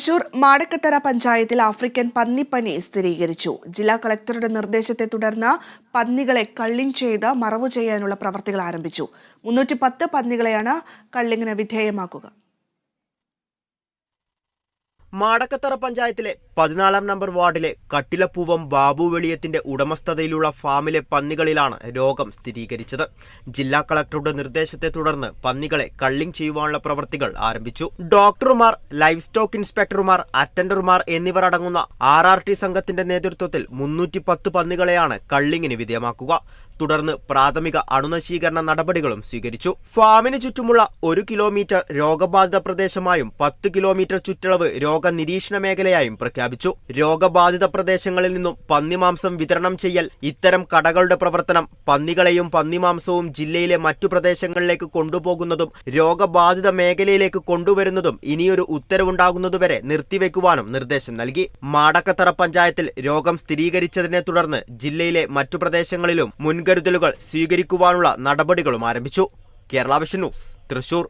തൃശൂർ മാടക്കത്തറ പഞ്ചായത്തിൽ ആഫ്രിക്കൻ പന്നിപ്പനി സ്ഥിരീകരിച്ചു. ജില്ലാ കളക്ടറുടെ നിർദ്ദേശത്തെ തുടർന്ന് പന്നികളെ കള്ളിങ് ചെയ്ത് മറവു ചെയ്യാനുള്ള പ്രവർത്തികൾ ആരംഭിച്ചു. മുന്നൂറ്റി പത്ത് പന്നികളെയാണ് കള്ളിങ്ങിന് വിധേയമാക്കുക. മാടക്കത്തറ പഞ്ചായത്തിലെ പതിനാലാം നമ്പർ വാർഡിലെ കട്ടിലപ്പൂവം ബാബു വെളിയത്തിന്റെ ഉടമസ്ഥതയിലുള്ള ഫാമിലെ പന്നികളിലാണ് രോഗം സ്ഥിരീകരിച്ചത്. ജില്ലാ കളക്ടറുടെ നിർദ്ദേശത്തെ തുടർന്ന് പന്നികളെ കള്ളിങ് ചെയ്യുവാനുള്ള പ്രവൃത്തികൾ ആരംഭിച്ചു. ഡോക്ടർമാർ ലൈഫ് സ്റ്റോക്ക് ഇൻസ്പെക്ടർമാർ അറ്റൻഡർമാർ എന്നിവർ അടങ്ങുന്ന ആർ ആർ ടി സംഘത്തിന്റെ നേതൃത്വത്തിൽ മുന്നൂറ്റി പത്ത് പന്നികളെയാണ് കള്ളിങ്ങിന് വിധേയമാക്കുക. തുടർന്ന് പ്രാഥമിക അണുനശീകരണ നടപടികളും സ്വീകരിച്ചു. ഫാമിന് ചുറ്റുമുള്ള ഒരു കിലോമീറ്റർ രോഗബാധിത പ്രദേശമായും പത്ത് കിലോമീറ്റർ ചുറ്റളവ് രോഗനിരീക്ഷണ മേഖലയായും പ്രഖ്യാപിച്ചു. രോഗബാധിത പ്രദേശങ്ങളിൽ നിന്നും പന്നിമാംസം വിതരണം ചെയ്യൽ ഇത്തരം കടകളുടെ പ്രവർത്തനം പന്നികളെയും പന്നിമാംസവും ജില്ലയിലെ മറ്റു പ്രദേശങ്ങളിലേക്ക് കൊണ്ടുപോകുന്നതും രോഗബാധിത മേഖലയിലേക്ക് കൊണ്ടുവരുന്നതും ഇനിയൊരു ഉത്തരവുണ്ടാകുന്നതുവരെ നിർത്തിവെക്കുവാനും നിർദ്ദേശം നൽകി. മാടക്കത്തറ പഞ്ചായത്തിൽ രോഗം സ്ഥിരീകരിച്ചതിനെ തുടർന്ന് ജില്ലയിലെ മറ്റു പ്രദേശങ്ങളിലും മുൻകരുതലുകൾ സ്വീകരിക്കുവാനുള്ള നടപടികളും ആരംഭിച്ചു. Kerala vision news Thrissur.